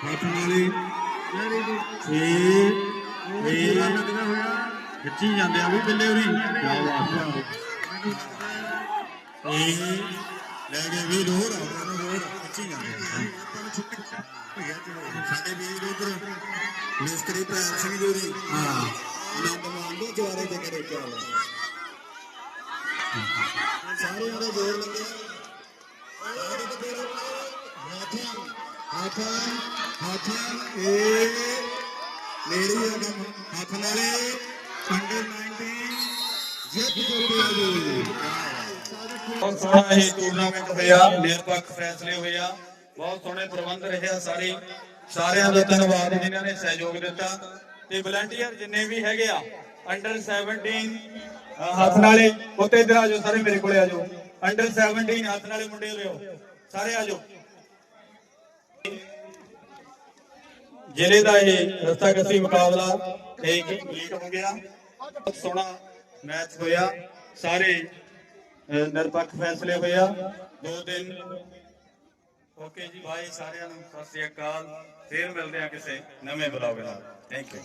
ਹੱਥ ਨਾਲੇ very good ਛੇ ਉਹ ਇਹ ਪੂਰਾ ਲੱਗਦਾ ਹੋਇਆ। ਖਿੱਚੀ ਜਾਂਦੇ ਆ ਵੀ ਬੱਲੇ ਉਰੀ ਕਿਆ ਬਾਤ ਹੈ ਮੈਨੂੰ ਲੈ ਗਏ ਵੀ ਆ ਉਹਨਾਂ ਨੂੰ ਹੋਰ ਖਿੱਚੀ ਜਾਂਦੇ ਸਾਡੇ ਵੀਰ ਉਧਰ ਮਿਸਤਰੀ ਪ੍ਰੇਮ ਸਿੰਘ ਜੀ ਦੀ ਹਾਂ। ਆਨੰਦ ਮਾਣਦੇ ਜਵਾਰੇ ਤੇ ਕਰੇ ਚਾਲ ਸਾਰਿਆਂ ਦਾ ਜ਼ੋਰ ਲੱਗਿਆ। ਹੱਥ ਹੱਥ ਇਹ ਨੇੜੇ ਆ ਕੰਮ ਹੱਥ ਨਾਲੇ ਅੰਡਰ 19 ਜਿੱਤ ਚੁੱਕੇ ਜੀ। ਬਹੁਤ ਸੋਹਣਾ ਇਹ ਟੂਰਨਾਮੈਂਟ ਹੋਇਆ ਨਿਰਪੱਖ ਫੈਸਲੇ ਹੋਏ ਬਹੁਤ ਸੋਹਣੇ ਪ੍ਰਬੰਧ ਰਿਹਾ ਸਾਰੇ। ਸਾਰਿਆਂ ਦਾ ਧੰਨਵਾਦ ਜਿਨ੍ਹਾਂ ਨੇ ਸਹਿਯੋਗ ਦਿੱਤਾ। ਤੇ ਵਲੰਟੀਅਰ ਜਿੰਨੇ ਵੀ ਹੈਗੇ ਆ ਅੰਡਰ 17 ਹੱਥ ਨਾਲੇ ਉੱਤੇ ਇਧਰ ਆ ਸਾਰੇ ਮੇਰੇ ਕੋਲੇ ਆ ਜਾਓ। ਅੰਡਰ 17 ਹੱਥ ਨਾਲੇ ਮੁੰਡੇ ਲਿਓ। ਸਾਰੇ ਆ ਜ਼ਿਲ੍ਹੇ ਦਾ ਇਹ ਰਸਤਾ ਮੁਕਾਬਲਾ ਇਹ ਕੰਪਲੀਟ ਹੋ ਗਿਆ। ਬਹੁਤ ਸੋਹਣਾ ਮੈਚ ਹੋਇਆ। ਸਾਰੇ ਨਿਰਪੱਖ ਫੈਸਲੇ ਹੋਇਆ ਦੋ ਦਿਨ ਓਕੇ ਜੀ ਭਾਈ ਸਾਰਿਆਂ ਨੂੰ ਸਤਿ ਸ੍ਰੀ ਅਕਾਲ। ਫੇਰ ਮਿਲਦੇ ਆ ਕਿਸੇ ਨਵੇਂ ਬਲੌਗ ਨਾਲ। Thank you